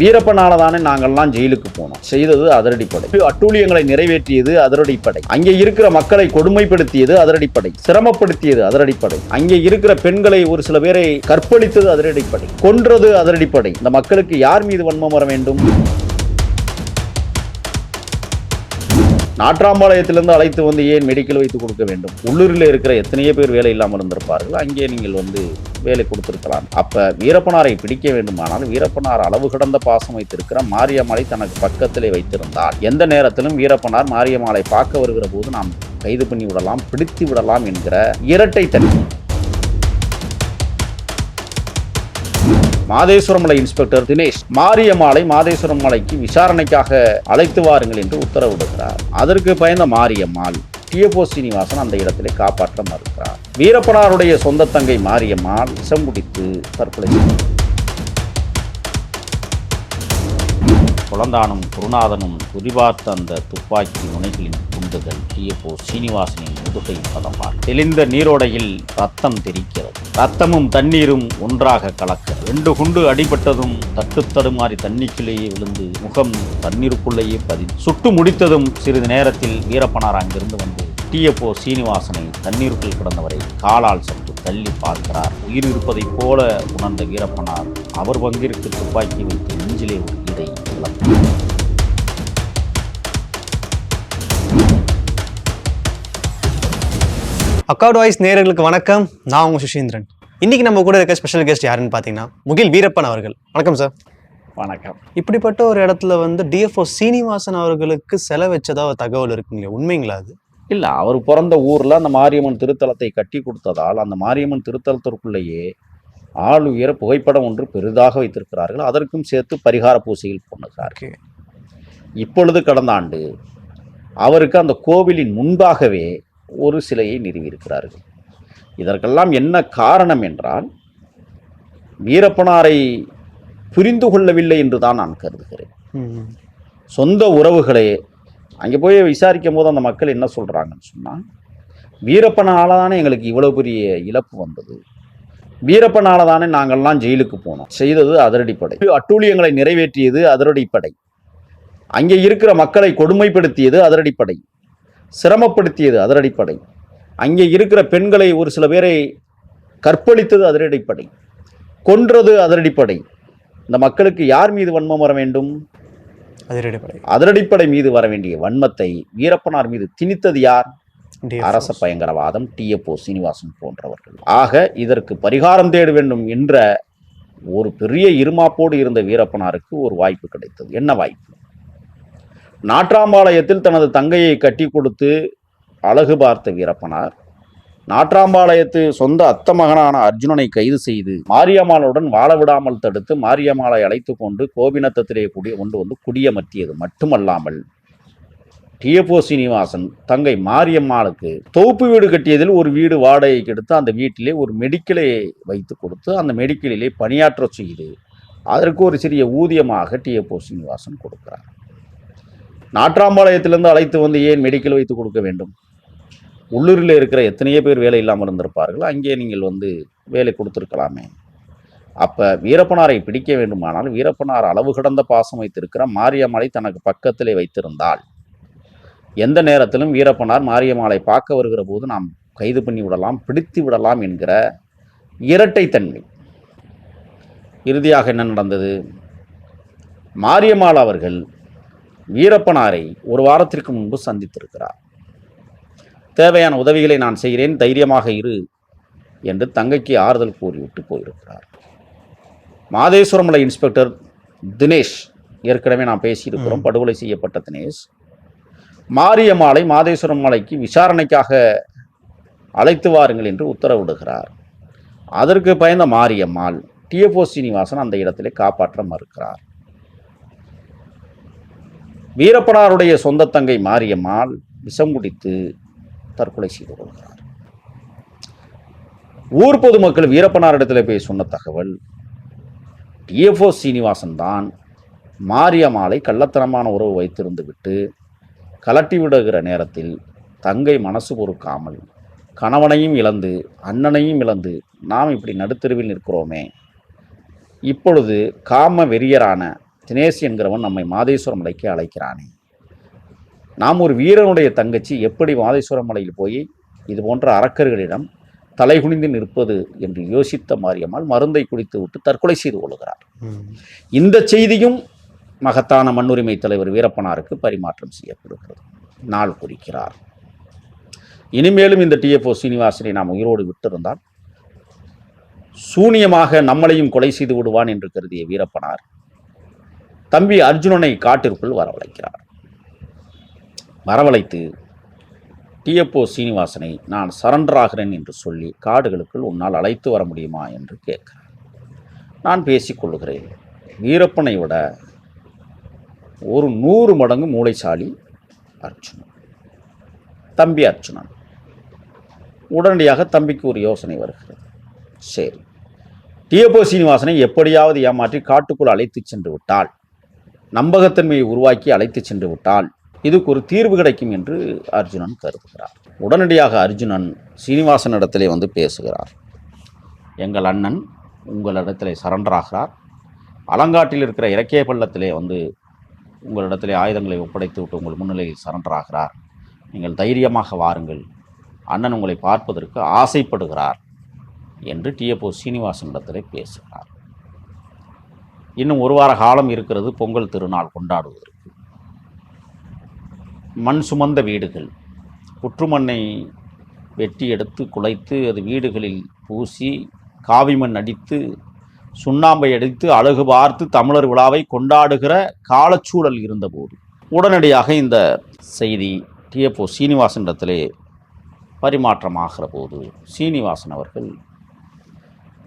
வீரப்பனால தானே நாங்கள்லாம் ஜெயிலுக்கு போனோம். செய்தது அதிரடிப்படை. அட்டூழியங்களை நிறைவேற்றியது அதிரடிப்படை. அங்கே இருக்கிற மக்களை கொடுமைப்படுத்தியது அதிரடிப்படை. சிரமப்படுத்தியது அதிரடிப்படை. அங்கே இருக்கிற பெண்களை ஒரு சில பேரை கற்பழித்தது அதிரடிப்படை. கொன்றது அதிரடிப்படை. இந்த மக்களுக்கு யார் மீது வன்மம் வர வேண்டும்? நாற்றாம்பாளையத்திலிருந்து அழைத்து வந்து ஏன் மெடிக்கல் வைத்து கொடுக்க வேண்டும்? உள்ளூரில் இருக்கிற எத்தனையோ பேர் வேலை இல்லாமல் இருந்திருப்பார்கள். அங்கே நீங்கள் வந்து வேலை கொடுத்திருக்கலாம். அப்ப வீரப்பனாரை பிடிக்க வேண்டுமானால் வீரப்பனார் அளவு கடந்த பாசம் வைத்திருக்கிற மாரியம்மாளை தனக்கு பக்கத்திலே வைத்திருந்தால் எந்த நேரத்திலும் வீரப்பனார் மாரியம்மாளை பார்க்க வருகிற போது நாம் கைது பண்ணி விடலாம் பிடித்து விடலாம் என்கிற இரட்டை தன்மை. மாதேஸ்வரம் மலை இன்ஸ்பெக்டர் தினேஷ் மாரியம்மாளை மாதேஸ்வரம் மலைக்கு விசாரணைக்காக அழைத்து வாருங்கள் என்று உத்தரவிடுகிறார் அதற்கு பயந்த மாரியம்மாள் டிஎப்போ சீனிவாசன் அந்த இடத்திலே காப்பாற்ற மறுக்கிறார். வீரப்பனாருடைய சொந்த தங்கை மாரியம்மாள் விஷம் குடித்து தற்கொலை குழந்தானும் குருநாதனும் குறிபார்த்த அந்த துப்பாக்கி முனைகளின் குண்டுகள் டிஎஃப்ஓ சீனிவாசனின் முதுகை பதமார் தெளிந்த நீரோடையில் ரத்தம் தெரிக்கிறது. ரத்தமும் தண்ணீரும் ஒன்றாக கலக்கிறது. ரெண்டு குண்டு அடிபட்டதும் தட்டு தடுமாறி தண்ணிக்குள்ளேயே விழுந்து முகம் தண்ணீருக்குள்ளேயே பதி சுட்டு முடித்ததும் சிறிது நேரத்தில் வீரப்பனார் அங்கிருந்து வந்து டிஎஃப்ஓ சீனிவாசனை தண்ணீருக்குள் கிடந்தவரை காலால் சற்று தள்ளி பார்க்கிறார். உயிர் இருப்பதைப் போல உணர்ந்த வீரப்பனார் அவர் பங்கிற்கு துப்பாக்கி வைத்து நெஞ்சிலே ஒரு இடை இழந்தார். அக்காட் வாய்ஸ் நேயர்களுக்கு வணக்கம். நான் உங்க சுஷீந்திரன் இன்னைக்கு நம்ம கூட இருக்க ஸ்பெஷல் கெஸ்ட் யாருன்னு பார்த்தீங்கன்னா முகில் வீரப்பன் அவர்கள். வணக்கம் சார் வணக்கம். இப்படிப்பட்ட ஒரு இடத்துல வந்து டிஎஃப்ஓ சீனிவாசன் அவர்களுக்கு செலவு வச்சதா ஒரு தகவல் இருக்குங்களே உண்மைங்களா அது? இல்லை அவர் பிறந்த ஊரில் அந்த மாரியம்மன் திருத்தலத்தை கட்டி கொடுத்ததால் அந்த மாரியம்மன் திருத்தலத்திற்குள்ளேயே ஆள் உயர புகைப்படம் ஒன்று பெரிதாக வைத்திருக்கிறார்கள். அதற்கும் சேர்த்து பரிகார பூசைகள் பண்ணுகிறார்கள் இப்பொழுது கடந்த ஆண்டு அவருக்கு அந்த கோவிலின் முன்பாகவே ஒரு சிலையை நிறுவியிருக்கிறார்கள். இதற்கெல்லாம் என்ன காரணம் என்றால் வீரப்பனாரை புரிந்து கொள்ளவில்லை என்று தான் நான் கருதுகிறேன். சொந்த உறவுகளே அங்கே போய் விசாரிக்கும் போது அந்த மக்கள் என்ன சொல்கிறாங்கன்னு சொன்னால் வீரப்பனால தானே எங்களுக்கு இவ்வளோ பெரிய இழப்பு வந்தது. வீரப்பனால தானே நாங்கள்லாம் ஜெயிலுக்கு போனோம். செய்தது அதிரடிப்படை. அட்டூழியங்களை நிறைவேற்றியது அதிரடிப்படை. அங்கே இருக்கிற மக்களை கொடுமைப்படுத்தியது அதிரடிப்படை. சிரமப்படுத்தியது அதிரடிப்படை. அங்கே இருக்கிற பெண்களை ஒரு சில பேரை கற்பழித்தது அதிரடிப்படை. கொன்றது அதிரடிப்படை. இந்த மக்களுக்கு யார் மீது வன்மம் வர வேண்டும்? அதிரடிப்படை. அதிரடிப்படை மீது வர வேண்டிய வன்மத்தை வீரப்பனார் மீது திணித்தது யார். அரச பயங்கரவாதம் டிஎப்ஓ சீனிவாசன் போன்றவர்கள். ஆக இதற்கு பரிகாரம் தேட வேண்டும் என்ற ஒரு பெரிய இருமாப்போடு இருந்த வீரப்பனாருக்கு ஒரு வாய்ப்பு கிடைத்தது. என்ன வாய்ப்பு? நாற்றாம்பாளையத்தில் தனது தங்கையை கட்டி கொடுத்து அழகு பார்த்த வீரப்பனார். நாற்றாம்பாளையத்து சொந்த அத்த மகனான அர்ஜுனனை கைது செய்து மாரியம்மாளுடன் வாழ விடாமல் தடுத்து மாரியம்மாளை அழைத்து கொண்டு கோபிநத்தத்திலே கூடிய கொண்டு வந்து குடியமர்த்தியது மட்டுமல்லாமல் டிஎப்ஓ சீனிவாசன் தங்கை மாரியம்மாளுக்கு தொகுப்பு வீடு கட்டியதில் ஒரு வீடு வாடகைக்கு எடுத்து அந்த வீட்டிலே ஒரு மெடிக்கலை வைத்து கொடுத்து அந்த மெடிக்கலிலே பணியாற்ற செய்து அதற்கு ஒரு சிறிய ஊதியமாக டிஎப்ஓ சீனிவாசன் கொடுக்கிறார். நாற்றாம்பாளையத்திலிருந்து அழைத்து வந்து ஏன் மெடிக்கல் வைத்து கொடுக்க வேண்டும்? உள்ளூரில் இருக்கிற எத்தனையோ பேர் வேலை இல்லாமல் இருந்திருப்பார்கள். அங்கே நீங்கள் வந்து வேலை கொடுத்துருக்கலாமே. அப்போ வீரப்பனாரை பிடிக்க வேண்டுமானால் வீரப்பனார் அளவு கடந்த பாசம் வைத்திருக்கிற மாரியம்மாளை தனக்கு பக்கத்திலே வைத்திருந்தால் எந்த நேரத்திலும் வீரப்பனார் மாரியம்மாளை பார்க்க வருகிற போது நாம் கைது பண்ணி விடலாம் பிடித்து விடலாம் என்கிற இரட்டைத்தன்மை இறுதியாக என்ன நடந்தது? மாரியம்மாள் அவர்கள் வீரப்பனாரை ஒரு வாரத்திற்கு முன்பு சந்தித்திருக்கிறார். தேவையான உதவிகளை நான் செய்கிறேன் தைரியமாக இரு என்று தங்கைக்கு ஆறுதல் கூறிவிட்டு போயிருக்கிறார். மாதேஸ்வரம் மலை இன்ஸ்பெக்டர் தினேஷ் ஏற்கனவே நான் பேசியிருக்கிறோம். படுகொலை செய்யப்பட்ட தினேஷ். மாரியம்மாளை மாதேஸ்வரம் மலைக்கு விசாரணைக்காக அழைத்து வாருங்கள் என்று உத்தரவிடுகிறார். அதற்கு பயந்த மாரியம்மாள் டிஎஃப்ஓ சீனிவாசன் அந்த இடத்திலே காப்பாற்ற மறுக்கிறார். வீரப்பனாருடைய சொந்த தங்கை மாரியம்மாள் விஷம் குடித்து தற்கொலை செய்து கொள்கிறார். ஊர் பொதுமக்கள் வீரப்பனாரிடத்தில் போய் சொன்ன தகவல் டிஎஃப்ஓ சீனிவாசன் தான் மாரியம்மாளை கள்ளத்தனமான உறவு வைத்திருந்து விட்டு கலட்டி விடுகிற நேரத்தில் தங்கை மனசு பொறுக்காமல் கணவனையும் இழந்து அண்ணனையும் இழந்து நாம் இப்படி நடுத்தெருவில் நிற்கிறோமே. இப்பொழுது காம வெறியரான தினேஷ் என்கிறவன் நம்மை மாதேஸ்வரம் மலைக்கு அழைக்கிறானே. நாம் ஒரு வீரனுடைய தங்கச்சி எப்படி மாதேஸ்வரம் மலையில் போய் இது போன்ற அரக்கர்களிடம் தலைகுனிந்து நிற்பது என்று யோசித்த மாரியம்மாள் மருந்தை குடித்து விட்டு தற்கொலை செய்து கொள்கிறார். இந்த செய்தியும் மகத்தான மண்ணுரிமை தலைவர் வீரப்பனாருக்கு பரிமாற்றம் செய்யப்படுகிறது. நாள் குறிக்கிறார். இனிமேலும் இந்த டிஎஃப்ஓ சீனிவாசனை நாம் உயிரோடு விட்டிருந்தால் சூனியமாக நம்மளையும் கொலை செய்து விடுவான் என்று கருதிய வீரப்பனார் தம்பி அர்ஜுனனை காட்டிற்குள் வரவழைக்கிறார். வரவழைத்து டிஎப்ஓ சீனிவாசனை நான் சரண்டராகிறேன் என்று சொல்லி காடுகளுக்குள் உன்னால் அழைத்து வர முடியுமா என்று கேட்கிறார். நான் பேசிக்கொள்கிறேன் வீரப்பனை விட ஒரு நூறு மடங்கு மூளைசாலி அர்ஜுனன். தம்பி அர்ஜுனன். உடனடியாக தம்பிக்கு ஒரு யோசனை வருகிறது. சரி. டிஎப்ஓ சீனிவாசனை எப்படியாவது ஏமாற்றி காட்டுக்குள் அழைத்து சென்று விட்டால் நம்பகத்தன்மையை உருவாக்கி அழைத்து சென்று விட்டால் இதுக்கு ஒரு தீர்வு கிடைக்கும் என்று அர்ஜுனன் கருதுகிறார். உடனடியாக அர்ஜுனன் சீனிவாசன் இடத்திலே வந்து பேசுகிறார். எங்கள் அண்ணன் உங்களிடத்திலே சரண்டர் ஆகிறார் அலங்காட்டில் இருக்கிற இறக்கே பள்ளத்திலே வந்து உங்களிடத்திலே ஆயுதங்களை ஒப்படைத்து விட்டு உங்கள் முன்னிலையில் சரண்டர் ஆகிறார் நீங்கள் தைரியமாக வாருங்கள். அண்ணன் உங்களை பார்ப்பதற்கு ஆசைப்படுகிறார் என்று டிஎப்ஓ சீனிவாசனிடத்திலே பேசுகிறார். இன்னும் ஒரு வார காலம் இருக்கிறது பொங்கல் திருநாள் கொண்டாடுவதற்கு. மண் சுமந்த வீடுகள். புற்றுமண்ணை வெட்டி எடுத்து குலைத்து அது வீடுகளில் பூசி காவி மண் அடித்து சுண்ணாம்பை அடித்து அழகு பார்த்து தமிழர் விழாவை கொண்டாடுகிற காலச்சூழல் இருந்தபோது உடனடியாக இந்த செய்தி டிஎப்ஓ சீனிவாசனிடத்திலே பரிமாற்றமாகிற போது சீனிவாசன் அவர்கள்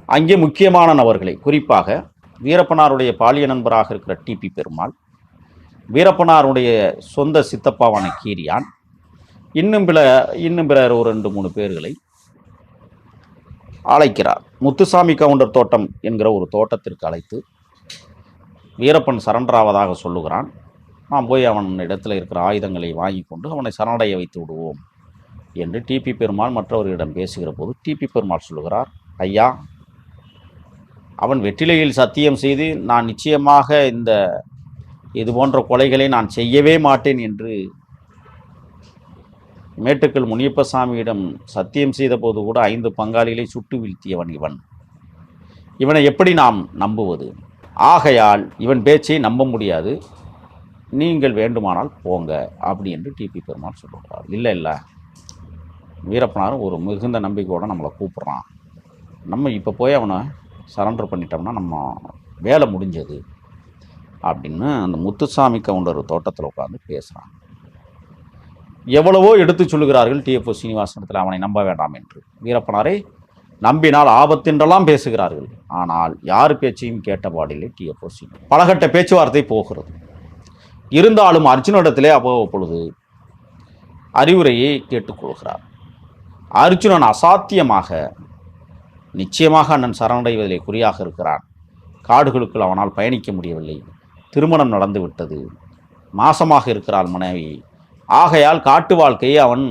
அங்கே முக்கியமான நபர்களை குறிப்பாக வீரப்பனாருடைய பாலிய நண்பராக இருக்கிற டிபி பெருமாள் வீரப்பனாருடைய சொந்த சித்தப்பாவான கீரியான் இன்னும் பிற இன்னும் பிறர் ஒரு ரெண்டு மூணு பேர்களை அழைக்கிறார். முத்துசாமி கவுண்டர் தோட்டம் என்கிற ஒரு தோட்டத்திற்கு அழைத்து வீரப்பன் சரண்டராவதாக சொல்லுகிறான். நாம் போய் அவன் இடத்துல இருக்கிற ஆயுதங்களை வாங்கி கொண்டு அவனை சரணடைய வைத்து விடுவோம் என்று டிபி பெருமாள் மற்றவர்களிடம் பேசுகிற போது டிபி பெருமாள் சொல்லுகிறார் ஐயா அவன் வெற்றிலையில் சத்தியம் செய்து நான் நிச்சயமாக இந்த இது போன்ற கொலைகளை நான் செய்யவே மாட்டேன் என்று மேட்டுக்கள் முனியப்பசாமியிடம் சத்தியம் செய்தபோது கூட ஐந்து பங்காளிகளை சுட்டு வீழ்த்தியவன் இவன். இவனை எப்படி நாம் நம்புவது? ஆகையால் இவன் பேச்சை நம்ப முடியாது. நீங்கள் வேண்டுமானால் போங்க அப்படி என்று டிபி பெருமாள் சொல்லுகிறார். இல்லை இல்லை. வீரப்பனாரும் ஒரு மிகுந்த நம்பிக்கையோடு நம்மளை கூப்பிட்றான். நம்ம இப்போ போய் அவனை சரண்டர் பண்ணிட்டோம்னா நம்ம வேலை முடிஞ்சது அப்படின்னு அந்த முத்துசாமி கவுண்டர் தோட்டத்தில் உட்காந்து பேசுகிறாங்க எவ்வளவோ எடுத்து சொல்லுகிறார்கள் டிஎஃப்ஓ சீனிவாசனத்தில் அவனை நம்ப வேண்டாம் என்று. வீரப்பனாரை நம்பினால் ஆபத்தென்றெல்லாம் பேசுகிறார்கள். ஆனால் யார் பேச்சையும் கேட்டபாடில்லை டிஎஃப்ஓ சீனி. பலகட்ட பேச்சுவார்த்தை போகிறது. இருந்தாலும் அர்ஜுனிடத்திலே அவ்வப்பொழுது அறிவுரையை கேட்டுக்கொள்கிறார் அர்ஜுனன் அசாத்தியமாக நிச்சயமாக அண்ணன் சரணடைவதிலே குறியாக இருக்கிறான். காடுகளுக்குள் அவனால் பயணிக்க முடியவில்லை. திருமணம் நடந்து விட்டது மாசமாக இருக்கிறாள் மனைவி. ஆகையால் காட்டு வாழ்க்கையை அவன்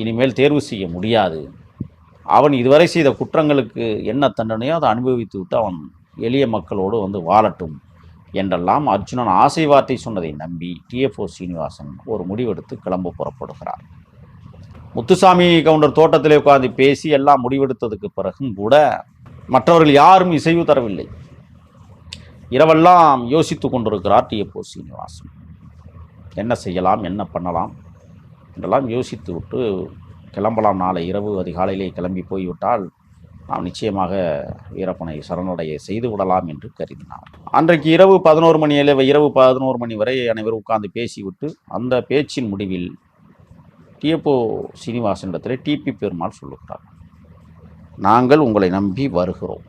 இனிமேல் தேர்வு செய்ய முடியாது. அவன் இதுவரை செய்த குற்றங்களுக்கு என்ன தண்டனையோ அதை அனுபவித்து விட்டு அவன் எளிய மக்களோடு வந்து வாழட்டும் என்றெல்லாம் அர்ஜுனன் ஆசை வார்த்தை சொன்னதை நம்பி டிஎஃப்ஓ சீனிவாசன் ஒரு முடிவெடுத்து கிளம்ப புறப்படுகிறார். முத்துசாமி கவுண்டர் தோட்டத்திலே உட்கார்ந்து பேசி எல்லாம் முடிவெடுத்ததுக்கு பிறகும் கூட மற்றவர்கள் யாரும் இசைவு தரவில்லை. இரவெல்லாம் யோசித்து கொண்டிருக்கிறார் டிஎப்ஓ சீனிவாசன். என்ன செய்யலாம் என்ன பண்ணலாம் என்றெல்லாம் யோசித்து விட்டு கிளம்பலாம். நாளை இரவு அதிகாலையிலே கிளம்பி போய்விட்டால் நாம் நிச்சயமாக வீரப்பனை சரணடைய செய்து விடலாம் என்று கருதினார். அன்றைக்கு இரவு பதினோரு மணியில இரவு பதினோரு மணி வரை அனைவரும் உட்கார்ந்து பேசிவிட்டு அந்த பேச்சின் முடிவில் டிஎப்ஓ சீனிவாசனிடத்தில் டிபி பெருமாள் சொல்லுகிறார் நாங்கள் உங்களை நம்பி வருகிறோம்.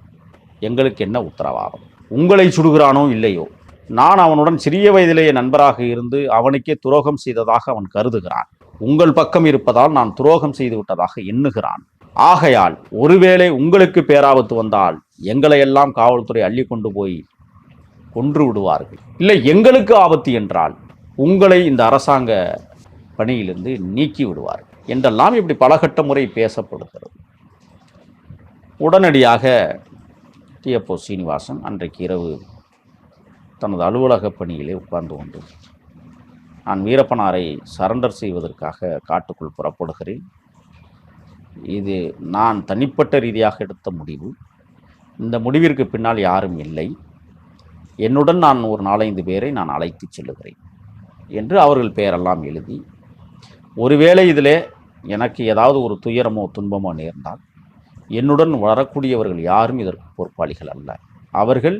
எங்களுக்கு என்ன உத்தரவாதம்? உங்களை சுடுகிறானோ இல்லையோ? நான் அவனுடன் சிறிய வயதிலேயே நண்பராக இருந்து அவனுக்கே துரோகம் செய்ததாக அவன் கருதுகிறான். உங்கள் பக்கம் இருப்பதால் நான் துரோகம் செய்து விட்டதாக எண்ணுகிறான். ஆகையால் ஒருவேளை உங்களுக்கு பேராபத்து வந்தால் எங்களை எல்லாம் காவல்துறை அள்ளி கொண்டு போய் கொன்று விடுவார்கள். இல்லை எங்களுக்கு ஆபத்து என்றால் உங்களை இந்த அரசாங்க பணியிலிருந்து நீக்கி விடுவார் என்றெல்லாம் இப்படி பலகட்ட முறை பேசப்படுகிறது. உடனடியாக டிஎப்ஓ சீனிவாசன் அன்றைக்கு இரவு தனது அலுவலக பணியிலே உட்கார்ந்து கொண்டு நான் வீரப்பனாரை சரண்டர் செய்வதற்காக காட்டுக்குள் புறப்படுகிறேன். இது நான் தனிப்பட்ட ரீதியாக எடுத்த முடிவு. இந்த முடிவிற்கு பின்னால் யாரும் இல்லை. என்னுடன் நான் ஒரு நாலைந்து பேரை நான் அழைத்து செல்லுகிறேன். என்று அவர்கள் பெயரெல்லாம் எழுதி ஒருவேளை இதிலே எனக்கு ஏதாவது ஒரு துயரமோ துன்பமோ நேர்ந்தால் என்னுடன் வரக்கூடியவர்கள் யாரும் இதற்கு பொறுப்பாளிகள் அல்ல. அவர்கள்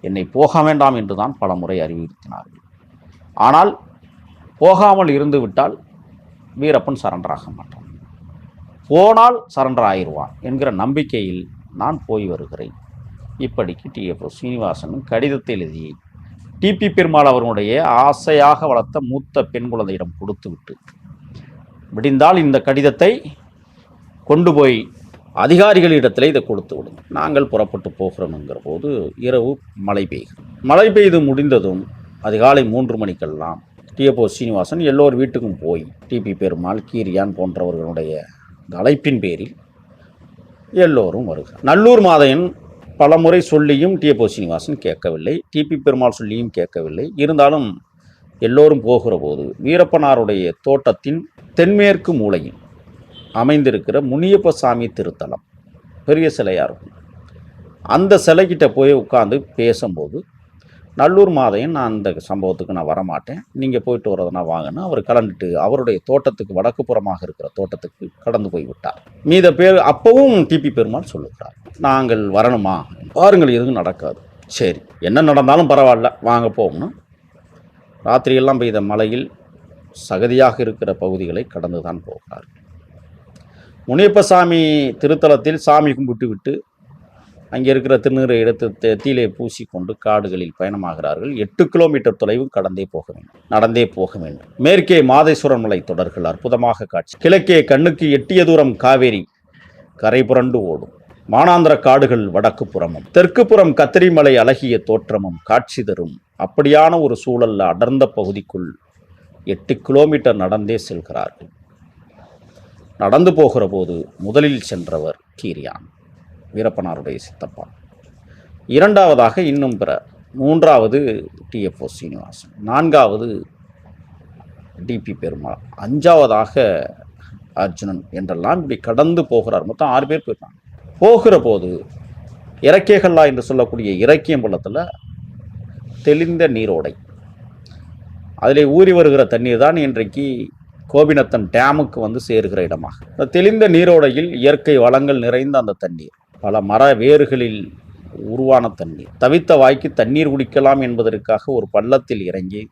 என்னை போக வேண்டாம் என்று தான் பல முறை அறிவுறுத்தினார்கள். ஆனால் போகாமல் இருந்துவிட்டால் வீரப்பன் சரண்டராக மாட்டான். போனால் சரண்டர் ஆயிடுவான் என்கிற நம்பிக்கையில் நான் போய் வருகிறேன். இப்படிக்கு டிஎஃப் சீனிவாசனும் கடிதத்தை எழுதி டிபி பெருமாள் அவர்களுடைய ஆசையாக வளர்த்த மூத்த பெண் குழந்தையிடம் கொடுத்துவிட்டு விடிந்தால் இந்த கடிதத்தை கொண்டு போய் அதிகாரிகளிடத்தில் இதை கொடுத்து விடுங்க நாங்கள் புறப்பட்டு போகிறோம்ங்கிற போது இரவு மழை பெய்யும். மழை பெய்து முடிந்ததும் அதிகாலை மூன்று மணிக்கெல்லாம் டிஎப்ஓ சீனிவாசன் எல்லோர் வீட்டுக்கும் போய் டிபி பெருமாள் கீரியான் போன்றவர்களுடைய அழைப்பின் பேரில் எல்லோரும் வருக நல்லூர் மாதையன் பலமுறை சொல்லியும் டிஎப்ஓ சீனிவாசன் கேட்கவில்லை. டிபி பெருமாள் சொல்லியும் கேட்கவில்லை. இருந்தாலும் எல்லோரும் போகிற போது வீரப்பனாருடைய தோட்டத்தின் தென்மேற்கு மூலையில் அமைந்திருக்கிற முனியப்ப சாமி திருத்தலம். பெரிய சிலையாக இருக்கும். அந்த சிலைக்கிட்ட போய் உட்காந்து பேசும்போது நல்லூர் மாதையும் நான் அந்த சம்பவத்துக்கு நான் வரமாட்டேன். நீங்கள் போயிட்டு வரதுனா வாங்கன்னு அவர் கலந்துட்டு அவருடைய தோட்டத்துக்கு வடக்கு புறமாக இருக்கிற தோட்டத்துக்கு கடந்து போய் விட்டார். மீத பேர் அப்பவும் டிபி பெருமாள் சொல்லுகிறார் நாங்கள் வரணுமா? பாருங்கள் எதுவும் நடக்காது. சரி என்ன நடந்தாலும் பரவாயில்ல வாங்க போகணும் ராத்திரியெல்லாம் பெய்த மழையில் சகதியாக இருக்கிற பகுதிகளை கடந்து தான் போகிறார் முனியப்பசாமி திருத்தலத்தில் சாமி கும்பிட்டு விட்டு அங்கே இருக்கிற திருநீரை எடுத்து தீலே தீயிலே பூசிக்கொண்டு காடுகளில் பயணமாகிறார்கள். எட்டு கிலோமீட்டர் தொலைவு கடந்தே போக வேண்டும் நடந்தே போக வேண்டும். மேற்கே மாதேஸ்வரன் மலை தொடர்கள் அற்புதமாக காட்சி கிழக்கே கண்ணுக்கு எட்டிய தூரம் காவேரி கரை புரண்டு ஓடும் மானாந்திர காடுகள் வடக்கு புறமும் தெற்கு புறம் கத்திரிமலை அழகிய தோற்றமும் காட்சி தரும் அப்படியான ஒரு சூழல்ல அடர்ந்த பகுதிக்குள் எட்டு கிலோமீட்டர் நடந்தே செல்கிறார்கள். நடந்து போகிற போது முதலில் சென்றவர் கீரியான் வீரப்பனாருடைய சித்தப்பா. இரண்டாவதாக இன்னும் பிற மூன்றாவது டிஎஃப்ஓ சீனிவாசன் நான்காவது டிபி பெருமாள் அஞ்சாவதாக அர்ஜுனன் என்றெல்லாம் இப்படி கடந்து போகிறார். மொத்தம் ஆறு பேர் போயிருக்காங்க. போகிற போது இறக்கைகள்லா என்று சொல்லக்கூடிய இறக்கியம் பள்ளத்தில் தெளிந்த நீரோடை. அதிலே ஊறி வருகிற தண்ணீர் தான் இன்றைக்கு கோபிநத்தன் டேமுக்கு வந்து சேருகிற இடமாக. இந்த தெளிந்த நீரோடையில் இயற்கை வளங்கள் நிறைந்த அந்த தண்ணீர் பல மர வேர்களில் உருவான தண்ணீர் தவித்த வாய்க்கு தண்ணீர் குடிக்கலாம் என்பதற்காக ஒரு பள்ளத்தில் இறங்கி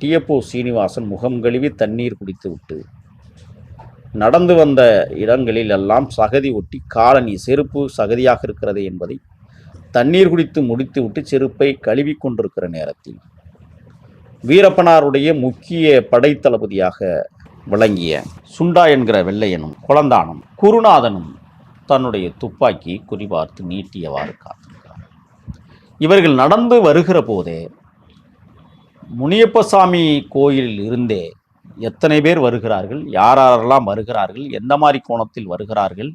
டிஎப்ஓ சீனிவாசன் முகம் கழுவி தண்ணீர் குடித்து விட்டு நடந்து வந்த இடங்களில் எல்லாம் சகதி ஒட்டி காலனி செருப்பு சகதியாக இருக்கிறது என்பதை தண்ணீர் குடித்து முடித்துவிட்டு செருப்பை கழுவி கொண்டிருக்கிற நேரத்தில் வீரப்பனாருடைய முக்கிய படைத்தளபதியாக விளங்கிய சுண்டா என்கிற வெள்ளையனும் குழந்தானும் குருநாதனும் தன்னுடைய துப்பாக்கி குறிபார்த்து நீட்டியவாறு காத்திருக்கிறார். இவர்கள் நடந்து வருகிற போதே முனியப்பசாமி கோயிலில் இருந்தே எத்தனை பேர் வருகிறார்கள் யார் யாரெல்லாம் வருகிறார்கள் எந்த மாதிரி கோணத்தில் வருகிறார்கள்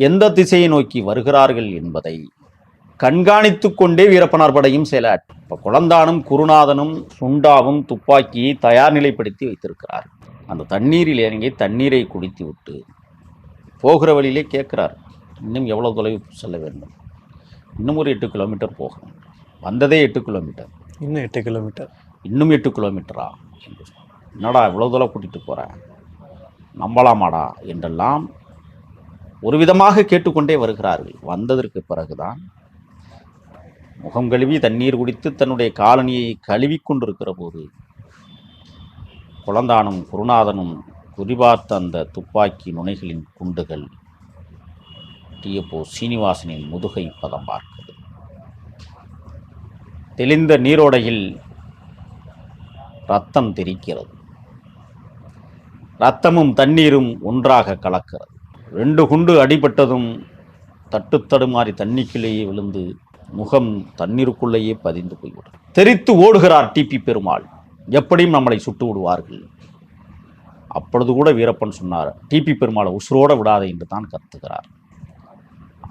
எந்த திசையை நோக்கி வருகிறார்கள் என்பதை கண்காணித்து கொண்டே வீரப்பனார் படையும் செயல இப்போ குளந்தானும் குருநாதனும் சுண்டாவும் துப்பாக்கியை தயார் நிலைப்படுத்தி வைத்திருக்கிறார். அந்த தண்ணீரில் இறங்கி தண்ணீரை குடித்து விட்டு போகிற வழியிலே கேட்கிறார் இன்னும் எவ்வளவு தொலைவு செல்ல வேண்டும்? இன்னும் ஒரு எட்டு கிலோமீட்டர் போக வேண்டும் வந்ததே எட்டு கிலோமீட்டர். இன்னும் எட்டு கிலோமீட்டர். இன்னும் எட்டு கிலோமீட்டரா. என்னடா இவ்வளோ தூரம் கூட்டிகிட்டு போகிறேன் நம்பலாமாடா? என்றெல்லாம் ஒரு விதமாக கேட்டுக்கொண்டே வருகிறார்கள். வந்ததற்கு பிறகுதான் முகம் கழுவி தண்ணீர் குடித்து தன்னுடைய காலனியை கழுவி கொண்டிருக்கிற போது குழந்தானும் குருநாதனும் குறிபார்த்த அந்த துப்பாக்கி நுனைகளின் குண்டுகள் டிஎப்போ சீனிவாசனின் முதுகை பதம் பார்க்கிறது. தெளிந்த நீரோடையில் ரத்தம் தெரிக்கிறது ரத்தமும் தண்ணீரும் ஒன்றாக கலக்கிறது. ரெண்டு குண்டு அடிபட்டதும் தட்டு தடுமாறி தண்ணிக்குள்ளேயே விழுந்து முகம் தண்ணீருக்குள்ளேயே பதிந்து போய்விடும். தெரித்து ஓடுகிறார் டிபி பெருமாள். எப்படியும் நம்மளை சுட்டு விடுவார்கள். அப்பொழுது கூட வீரப்பன் சொன்னார் டிபி பெருமாளை உசுரோட விடாதே என்று தான் கத்துகிறார்.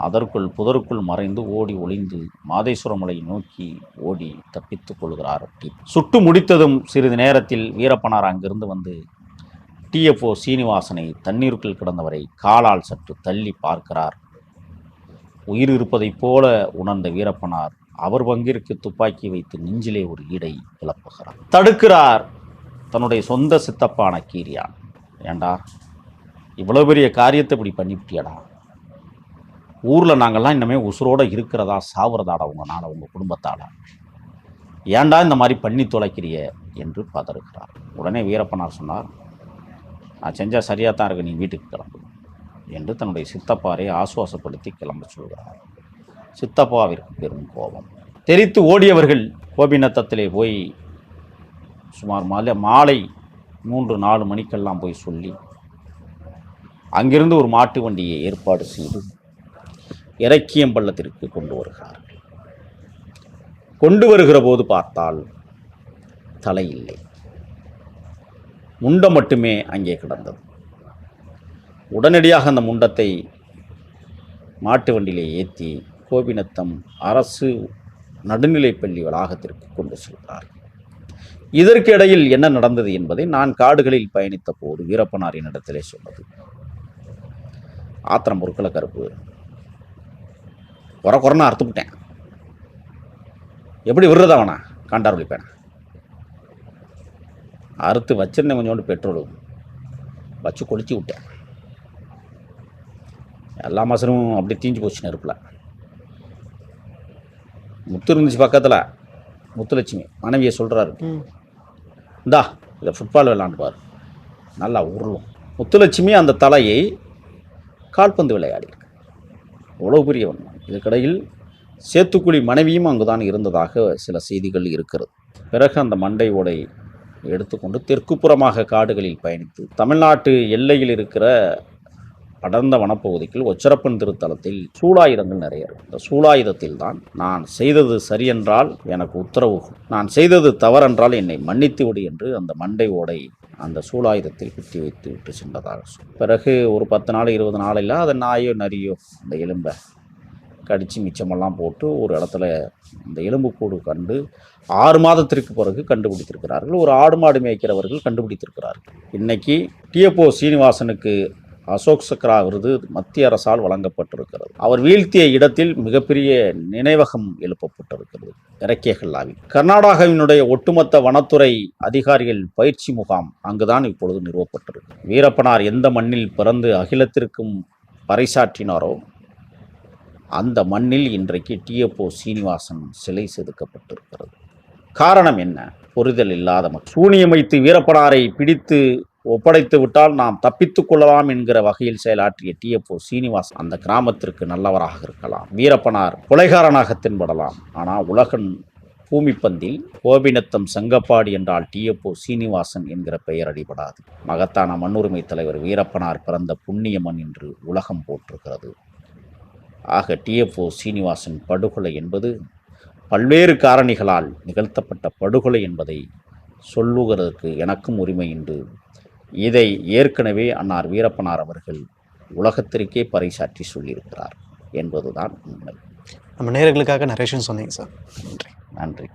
அதற்குள் புதருக்குள் மறைந்து ஓடி ஒளிந்து மாதேஸ்வரமலை நோக்கி ஓடி தப்பித்துக் கொள்கிறார் டிபி சுட்டு முடித்ததும் சிறிது நேரத்தில் வீரப்பனார் அங்கிருந்து வந்து டிஎஃப்ஓ சீனிவாசனை தண்ணீருக்குள் கிடந்தவரை காலால் சற்று தள்ளி பார்க்கிறார். உயிர் இருப்பதைப் போல உணர்ந்த வீரப்பனார் அவர் பங்கிற்கு துப்பாக்கி வைத்து நெஞ்சிலே ஒரு ஈடை கிளப்புகிறார். தடுக்கிறார் தன்னுடைய சொந்த சித்தப்பான கீரியான். ஏண்டா? இவ்வளோ பெரிய காரியத்தை இப்படி பண்ணிவிட்டியடா? ஊரில் நாங்கள்லாம் இன்னமே உசுரோடு இருக்கிறதா சாவுறதாடா உங்களால் உங்கள் குடும்பத்தால்? ஏண்டா இந்த மாதிரி பண்ணி தொலைக்கிறிய என்று பதறுகிறார். உடனே வீரப்பனார் சொன்னார் நான் செஞ்சால் சரியாக தான் இருக்கு நீ வீட்டுக்கு கிளம்பு. என்று தன்னுடைய சித்தப்பாரை ஆசுவாசப்படுத்தி கிளம்ப சொல்கிறார். சித்தப்பாவிற்கு பெரும் கோபம். தெரித்து ஓடியவர்கள் கோபிநத்தத்திலே போய் சுமார் மாலை மாலை மூன்று நாலு மணிக்கெல்லாம் போய் சொல்லி அங்கிருந்து ஒரு மாட்டு வண்டியை ஏற்பாடு செய்து இறக்கியம்பள்ளத்திற்கு கொண்டு வருகிறார்கள். கொண்டு வருகிற போது பார்த்தால் தலை இல்லை. முண்டம் மட்டுமே அங்கே கிடந்தது. உடனடியாக அந்த முண்டத்தை மாட்டு வண்டியிலே ஏற்றி கோபிநத்தம் அரசு நடுநிலைப்பள்ளி வளாகத்திற்கு கொண்டு செல்கிறார் இதற்கு இடையில் என்ன நடந்தது என்பதை நான் காடுகளில் பயணித்த போது வீரப்பனார் இடத்திலே சொன்னது. ஆத்திரம் பொருட்களை கருப்பு. குறை குறைன்னு அறுத்துக்கிட்டேன் எப்படி விடுறது அவனா? காண்டார் ஒழிப்பேன் அறுத்து வச்சிருந்தேன் கொஞ்சோண்டு பெட்ரோல். வச்சு கொளுத்தி விட்டேன். எல்லா மசரும் அப்படி தீஞ்சு போச்சு நெருப்பில். முத்து இருந்துச்சு பக்கத்தில். முத்துலட்சுமி மனைவியை சொல்கிறாரு இந்தா இதை ஃபுட்பால் விளையாண்டு பாரு. நல்லா உருளும். முத்துலட்சுமி அந்த தலையை கால்பந்து விளையாடியிருக்கு அவ்வளோ பெரியவன் இதுக்கிடையில் சேத்துக்குழி மனைவியும் அங்குதான் இருந்ததாக சில செய்திகள் இருக்கிறது. பிறகு அந்த மண்டை ஓடை எடுத்துக்கொண்டு தெற்குப்புறமாக காடுகளில் பயணித்து தமிழ்நாட்டு எல்லையில் இருக்கிற படர்ந்த வனப்பகுதிக்குள் ஒச்சரப்பன் திருத்தலத்தில் சூலாயுதங்கள் நிறைய இருக்கும் இந்த சூலாயுதத்தில் தான் நான் செய்தது சரியென்றால் எனக்கு உத்தரவு நான் செய்தது தவறென்றால் என்னை மன்னித்து விடு என்று அந்த மண்டை ஓடை அந்த சூலாயுதத்தில் குத்தி வைத்து விட்டு சென்றதாக பிறகு ஒரு பத்து நாள் இருபது நாளில் அதை நாயோ நரியோ அந்த எலும்பை கடித்து மிச்சமெல்லாம் போட்டு ஒரு இடத்துல அந்த எலும்புக்கூடு கண்டு ஆறு மாதத்திற்கு பிறகு கண்டுபிடித்திருக்கிறார்கள். ஒரு ஆடு மாடு மேய்க்கிறவர்கள் கண்டுபிடித்திருக்கிறார்கள். இன்னைக்கு டிஎப்ஓ சீனிவாசனுக்கு அசோக் சக்ரா விருது மத்திய அரசால் வழங்கப்பட்டிருக்கிறது. அவர் வீழ்த்திய இடத்தில் மிகப்பெரிய நினைவகம் எழுப்பப்பட்டிருக்கிறது. இறக்கியகல்லாவில். கர்நாடகாவினுடைய ஒட்டுமொத்த வனத்துறை அதிகாரிகள் பயிற்சி முகாம் அங்குதான் இப்பொழுது நிறுவப்பட்டிருக்கு. வீரப்பனார் எந்த மண்ணில் பிறந்து அகிலத்திற்கும் பறைசாற்றினாரோ அந்த மண்ணில் இன்றைக்கு டிஎப்ஓ சீனிவாசன் சிலை செதுக்கப்பட்டிருக்கிறது. காரணம் என்ன? புரிதல் இல்லாத மக்கள் சூனியம் வைத்து வீரப்பனாரை பிடித்து ஒப்படைத்து விட்டால் நாம் தப்பித்துக் கொள்ளலாம் என்கிற வகையில் செயலாற்றிய டிஎப்ஓ சீனிவாஸ் அந்த கிராமத்திற்கு நல்லவராக இருக்கலாம். வீரப்பனார் கொலைகாரனாக தென்படலாம். ஆனால் உலகன் பூமிப்பந்தில் கோபிநத்தம் செங்கப்பாடி என்றால் டிஎப்ஓ சீனிவாசன் என்கிற பெயர் அடிபடாது. மகத்தான மண்ணுரிமை தலைவர் வீரப்பனார் பிறந்த புண்ணியமன் என்று உலகம் போற்றுகிறது. ஆக டிஎஃப்ஓ சீனிவாசன் படுகொலை என்பது பல்வேறு காரணிகளால் நிகழ்த்தப்பட்ட படுகொலை என்பதை சொல்லுகிறதுக்கு எனக்கும் உரிமை உண்டு இதை ஏற்கனவே அன்னார் வீரப்பனார் அவர்கள் உலகத்திற்கே பறைசாற்றி சொல்லியிருக்கிறார் என்பதுதான் உண்மை. நம்ம நேயர்களுக்காக நரேஷன் சொன்னீங்க சார் நன்றி. நன்றி.